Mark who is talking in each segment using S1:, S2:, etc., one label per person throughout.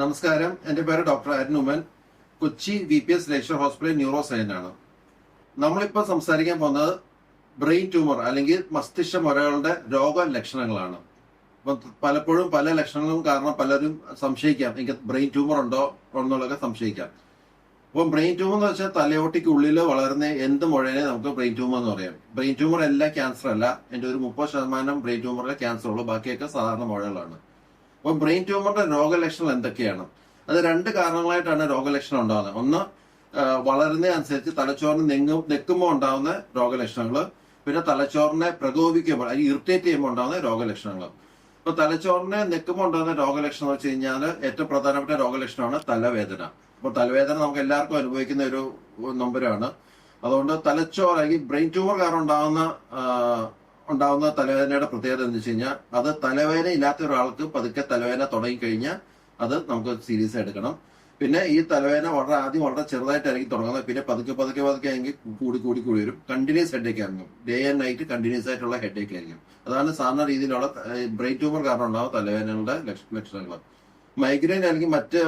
S1: നമസ്കാരം. എന്റെ പേര് doctor Arun Oommen Kochi V P S Lakeshore hospital neuro ആണ്. നമ്മളിപ്പോൾ സംസാരിക്കാൻ പോകുന്നത് ബ്രെയിൻ ട്യൂമർ അല്ലെങ്കിൽ മസ്തിഷ്ക മുരകളുടെ രോഗലക്ഷണങ്ങളാണ്. അപ്പം പലപ്പോഴും പല ലക്ഷണങ്ങളും കാരണം പലരും സംശയിക്കാം. എനിക്ക് ബ്രെയിൻ ട്യൂമർ ഉണ്ടോ എന്നുള്ളതൊക്കെ സംശയിക്കാം. അപ്പം ബ്രെയിൻ ട്യൂമർ എന്ന് വെച്ചാൽ തലയോട്ടിക്ക് ഉള്ളിൽ വളരുന്ന എന്ത് മുഴനെ നമുക്ക് ബ്രെയിൻ ട്യൂമർ എന്ന് പറയാം. ബ്രെയിൻ ട്യൂമർ എല്ലാ ക്യാൻസർ അല്ല. എന്റെ ഒരു മുപ്പത് ശതമാനം ബ്രെയിൻ ട്യൂമറിലെ ക്യാൻസർ ഉള്ളൂ. ബാക്കിയൊക്കെ സാധാരണ മുഴകളാണ്. അപ്പം ബ്രെയിൻ ട്യൂമറിന്റെ രോഗലക്ഷണങ്ങൾ എന്തൊക്കെയാണ്? അത് രണ്ട് കാരണങ്ങളായിട്ടാണ് രോഗലക്ഷണം ഉണ്ടാകുന്നത്. ഒന്ന് വളരുന്ന അനുസരിച്ച് തലച്ചോറിന് നെങ്ങും നെക്കുമ്പോൾ ഉണ്ടാകുന്ന രോഗലക്ഷണങ്ങൾ പിന്നെ തലച്ചോറിനെ പ്രകോപിക്കുമ്പോൾ അല്ലെങ്കിൽ ഇറിറ്റേറ്റ് ചെയ്യുമ്പോൾ ഉണ്ടാകുന്ന രോഗലക്ഷണങ്ങൾ ഇപ്പൊ തലച്ചോറിനെ നെക്കുമ്പോൾ ഉണ്ടാകുന്ന രോഗലക്ഷണം എന്ന് വെച്ച് കഴിഞ്ഞാൽ ഏറ്റവും പ്രധാനപ്പെട്ട രോഗലക്ഷണമാണ് തലവേദന. അപ്പൊ തലവേദന നമുക്ക് എല്ലാവർക്കും അനുഭവിക്കുന്ന ഒരു നമ്പരാണ്. അതുകൊണ്ട് തലച്ചോർ അല്ലെങ്കിൽ ബ്രെയിൻ ട്യൂമർ കാരണം ഉണ്ടാകുന്ന ഉണ്ടാകുന്ന തലവേദനയുടെ പ്രത്യേകത എന്ന് വെച്ച് കഴിഞ്ഞാൽ അത് തലവേദന ഇല്ലാത്ത ഒരാൾക്ക് പതുക്കെ തലവേദന തുടങ്ങിക്കഴിഞ്ഞാൽ അത് നമുക്ക് സീരിയസ് എടുക്കണം. പിന്നെ ഈ തലവേദന വളരെ ആദ്യം വളരെ ചെറുതായിട്ടായിരിക്കും തുടങ്ങുന്നത്. പിന്നെ പതുക്കെ പതുക്കെ പതുക്കെ ആണെങ്കിൽ കൂടി കൂടി കൂടി വരും. കണ്ടിന്യൂസ് ഹെഡേക്ക് ആയിരിക്കും ഡേ ആൻഡ് നൈറ്റ് കണ്ടിന്യൂസ് ആയിട്ടുള്ള ഹെഡേക്ക് ആയിരിക്കും. അതാണ് സാധാരണ രീതിയിലുള്ള ബ്രെയിൻ ട്യൂമർ കാരണം ഉണ്ടാവും തലവേദനകളുടെ ലക്ഷ- ലക്ഷണങ്ങൾ. മൈഗ്രെയിൻ അല്ലെങ്കിൽ മറ്റ്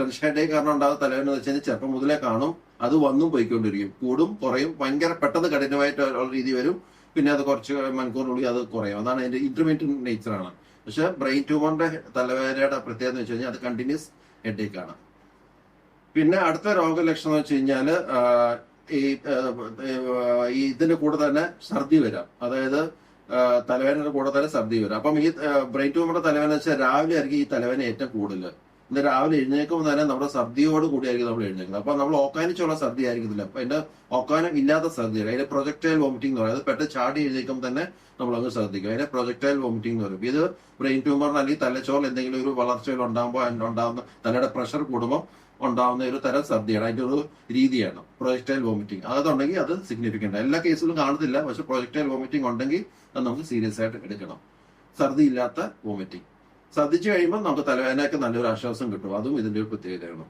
S1: ടെൻഷൻ ഹെഡേക്ക് കാരണം ഉണ്ടാകുന്ന തലവേദന എന്ന് വെച്ച് കഴിഞ്ഞാൽ ചെറുപ്പം മുതലേ കാണും. അത് വന്നും പോയിക്കൊണ്ടിരിക്കും. കൂടും കുറയും. ഭയങ്കര പെട്ടെന്ന് കഠിനമായിട്ടുള്ള രീതി വരും. പിന്നെ അത് കുറച്ച് മണിക്കൂറിനുള്ളിൽ അത് കുറയും. അതാണ് അതിന്റെ ഇൻക്രിമെന്റ് നേച്ചർ ആണ്. പക്ഷെ ബ്രെയിൻ ട്യൂമറിന്റെ തലവേദനയുടെ പ്രത്യേകത വെച്ച് കഴിഞ്ഞാൽ അത് കണ്ടിന്യൂസ് ഹെഡേക്ക് ആണ്. പിന്നെ അടുത്ത രോഗലക്ഷണം എന്ന് വെച്ച് കഴിഞ്ഞാൽ ഈ ഇതിന്റെ കൂടെ തന്നെ ഛർദി വരാം. അതായത് തലവേദനയുടെ കൂടെ തന്നെ ഛർദി വരാം. അപ്പം ഈ ബ്രെയിൻ ട്യൂമറിന്റെ തലവേദന വെച്ചാൽ രാവിലെ ആയിരിക്കും ഈ തലവേദന ഏറ്റവും കൂടുതൽ ഇന്ന് രാവിലെ എഴുന്നേൽക്കുമ്പോൾ തന്നെ നമ്മുടെ സർദിയോട് കൂടിയായിരിക്കും നമ്മൾ എഴുന്നേക്കുന്നത് അപ്പൊ നമ്മൾ ഓക്കാനിച്ചുള്ള സർദി ആയിരിക്കത്തില്ല. അപ്പൊ അതിന്റെ ഓക്കാനം ഇല്ലാത്ത സർദി അതിന്റെ പ്രൊജക്ടൈൽ വോമിറ്റിംഗ് എന്ന് പറയുന്നത് പെട്ടെന്ന് ചാടി എഴുന്നേക്കുമ്പോൾ തന്നെ നമ്മൾ അങ്ങ് ശ്രദ്ധിക്കും. അതിന്റെ പ്രൊജക്ടൈൽ വോമിറ്റിംഗ് എന്ന് പറയും. ഇത് ബ്രെയിൻ ട്യൂമറിന് അല്ലെങ്കിൽ തലച്ചോറിൽ എന്തെങ്കിലും ഒരു വളർച്ചയിൽ ഉണ്ടാകുമ്പോൾ ഉണ്ടാകുന്ന തലയുടെ പ്രഷർ കൂടുമ്പോൾ ഉണ്ടാകുന്ന ഒരു തരം സർദിയാണ് അതിന്റെ ഒരു രീതിയാണ് പ്രൊജക്ടൈൽ വോമിറ്റിംഗ് അതുണ്ടെങ്കിൽ അത് സിഗ്നിഫിക്കന്റ് എല്ലാ കേസിലും കാണത്തില്ല. പക്ഷെ പ്രൊജക്ടൈൽ വോമിറ്റിംഗ് ഉണ്ടെങ്കിൽ അത് നമുക്ക് സീരിയസ് ആയിട്ട് എടുക്കണം. ഛർദി ഇല്ലാത്ത വോമിറ്റിംഗ് ഛർദിച്ചു കഴിയുമ്പോൾ നമുക്ക് തലവേദനയ്ക്ക് നല്ലൊരു ആശ്വാസം കിട്ടും. അതും ഇതിന്റെ ഒരു പ്രത്യേകതയാണ്.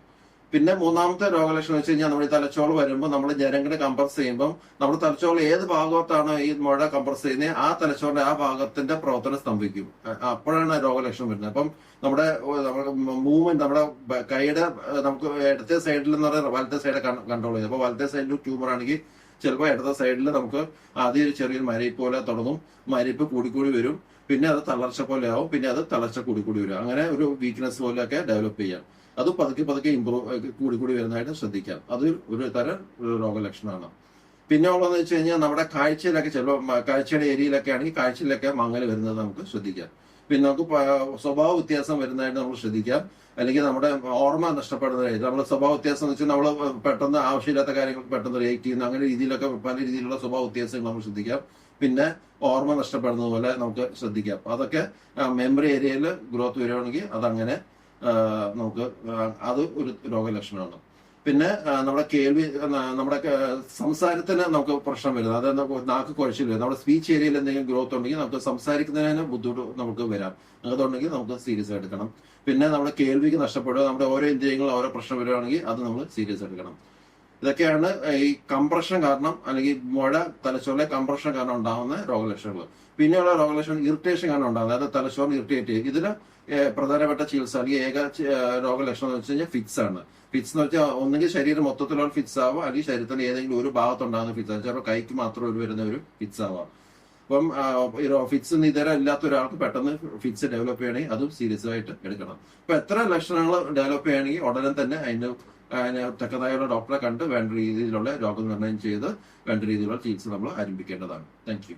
S1: പിന്നെ മൂന്നാമത്തെ രോഗലക്ഷണം വെച്ച് കഴിഞ്ഞാൽ നമ്മുടെ തലച്ചോൾ വരുമ്പോൾ നമ്മൾ ജനങ്ങളെ കംപ്രസ് ചെയ്യുമ്പോൾ നമ്മുടെ തലച്ചോൾ ഏത് ഭാഗത്താണ് ഈ മുഴ കംപ്രസ് ചെയ്യുന്നത് ആ തലച്ചോറിന്റെ ആ ഭാഗത്തിന്റെ പ്രവർത്തനം സ്തംഭിക്കും അപ്പോഴാണ് രോഗലക്ഷണം വരുന്നത്. അപ്പം നമ്മുടെ നമ്മുടെ മൂവ്മെന്റ് നമ്മുടെ കൈയുടെ നമുക്ക് ഇടത്തെ സൈഡിൽ എന്ന് പറയുന്നത് വലത്തെ സൈഡ് കൺട്രോൾ ചെയ്യും അപ്പൊ വലത്തെ സൈഡിൽ ട്യൂമർ ആണെങ്കിൽ ചിലപ്പോൾ ഇടത്തെ സൈഡിൽ നമുക്ക് ആദ്യം ഒരു ചെറിയൊരു മരയിപ്പ് പോലെ തുടങ്ങും. മരയിപ്പ് കൂടിക്കൂടി വരും. പിന്നെ അത് തളർച്ച പോലെ ആവും പിന്നെ അത് തളർച്ച കൂടി കൂടി വരും. അങ്ങനെ ഒരു വീക്ക്നെസ് പോലെയൊക്കെ ഡെവലപ്പ് ചെയ്യാം. അത് പതുക്കെ പതുക്കെ ഇമ്പ്രൂവ് കൂടി കൂടി വരുന്നതായിട്ട് ശ്രദ്ധിക്കാം. അത് ഒരു തരം രോഗലക്ഷണമാണ്. പിന്നെ ഉള്ളതെന്ന് വെച്ച് കഴിഞ്ഞാൽ നമ്മുടെ കാഴ്ചയിലൊക്കെ ചിലപ്പോൾ കാഴ്ചയുടെ ഏരിയയിലൊക്കെ ആണെങ്കിൽ കാഴ്ചയിലൊക്കെ മങ്ങൽ വരുന്നത് നമുക്ക് ശ്രദ്ധിക്കാം. പിന്നെ നമുക്ക് സ്വഭാവ വ്യത്യാസം വരുന്നതായിട്ട് നമ്മൾ ശ്രദ്ധിക്കാം. അല്ലെങ്കിൽ നമ്മുടെ ഓർമ്മ നഷ്ടപ്പെടുന്നതായിട്ട് നമ്മുടെ സ്വഭാവ വ്യത്യാസം എന്ന് വെച്ചാൽ നമ്മൾ പെട്ടെന്ന് ആവശ്യമില്ലാത്ത കാര്യങ്ങൾ പെട്ടെന്ന് റിയാക്ട് ചെയ്യുന്ന അങ്ങനെ രീതിയിലൊക്കെ പല രീതിയിലുള്ള സ്വഭാവ വ്യത്യാസങ്ങൾ നമ്മൾ ശ്രദ്ധിക്കാം. പിന്നെ ഓർമ്മ നഷ്ടപ്പെടുന്നത് പോലെ നമുക്ക് ശ്രദ്ധിക്കാം. അതൊക്കെ മെമ്മറി ഏരിയയിൽ ഗ്രോത്ത് വരികയാണെങ്കിൽ അതങ്ങനെ നമുക്ക് അത് ഒരു രോഗലക്ഷണമാണ്. പിന്നെ നമ്മുടെ കേൾവി നമ്മുടെ സംസാരത്തിന് നമുക്ക് പ്രശ്നം വരുന്നത്. അതായത് നാക്ക് കുഴച്ചിൽ വരും നമ്മുടെ സ്പീച്ച് ഏരിയയിൽ എന്തെങ്കിലും ഗ്രോത്ത് ഉണ്ടെങ്കിൽ നമുക്ക് സംസാരിക്കുന്നതിന് ബുദ്ധിമുട്ട് നമുക്ക് വരാം. അതുണ്ടെങ്കിൽ നമുക്ക് സീരിയസ് എടുക്കണം. പിന്നെ നമ്മുടെ കേൾവിക്ക് നഷ്ടപ്പെടുക നമ്മുടെ ഓരോ ഇന്ദ്രിയങ്ങളും ഓരോ പ്രശ്നം വരികയാണെങ്കിൽ അത് നമ്മൾ സീരിയസ് എടുക്കണം. ഇതൊക്കെയാണ് ഈ കംപ്രഷൻ കാരണം അല്ലെങ്കിൽ മുഴ തലച്ചോറിലെ കംപ്രഷൻ കാരണം ഉണ്ടാകുന്ന രോഗലക്ഷണങ്ങൾ. പിന്നെയുള്ള രോഗലക്ഷണം ഇറിറ്റേഷൻ കാരണം ഉണ്ടാകുന്നത്. അതായത് തലച്ചോറിന് ഇറിറ്റേറ്റ് ചെയ്യും. ഇതിന് പ്രധാനപ്പെട്ട ചികിത്സ അല്ലെങ്കിൽ ഏക രോഗലക്ഷണം എന്ന് വെച്ച് കഴിഞ്ഞാൽ ഫിക്സ് ആണ്. ഫിക്സ് എന്ന് വെച്ചാൽ ഒന്നുകിൽ ശരീരം മൊത്തത്തിലുള്ള ഫിക്സ് ആവാം അല്ലെങ്കിൽ ശരീരത്തിന്റെ ഏതെങ്കിലും ഒരു ഭാഗത്തുണ്ടാകുന്ന ഫിക്സ് ആവാം. ചിലപ്പോൾ കൈക്ക് മാത്രം ഒരു വരുന്ന ഒരു ഫിക്സ് ആവാം. അപ്പം ഫിക്സ് ഇതര ഇല്ലാത്ത ഒരാൾക്ക് പെട്ടെന്ന് ഫിക്സ് ഡെവലപ്പ് ചെയ്യണമെങ്കിൽ അതും സീരിയസ് ആയിട്ട് എടുക്കണം. അപ്പൊ എത്ര ലക്ഷണങ്ങൾ ഡെവലപ്പ് ചെയ്യണമെങ്കിൽ ഉടനെ തന്നെ അതിന്റെ അതിന് തക്കതായുള്ള ഡോക്ടറെ കണ്ട് വേണ്ട രീതിയിലുള്ള രോഗനിർണയം ചെയ്ത് വേണ്ട രീതിയിലുള്ള ചികിത്സ നമ്മൾ ആരംഭിക്കേണ്ടതാണ്. താങ്ക്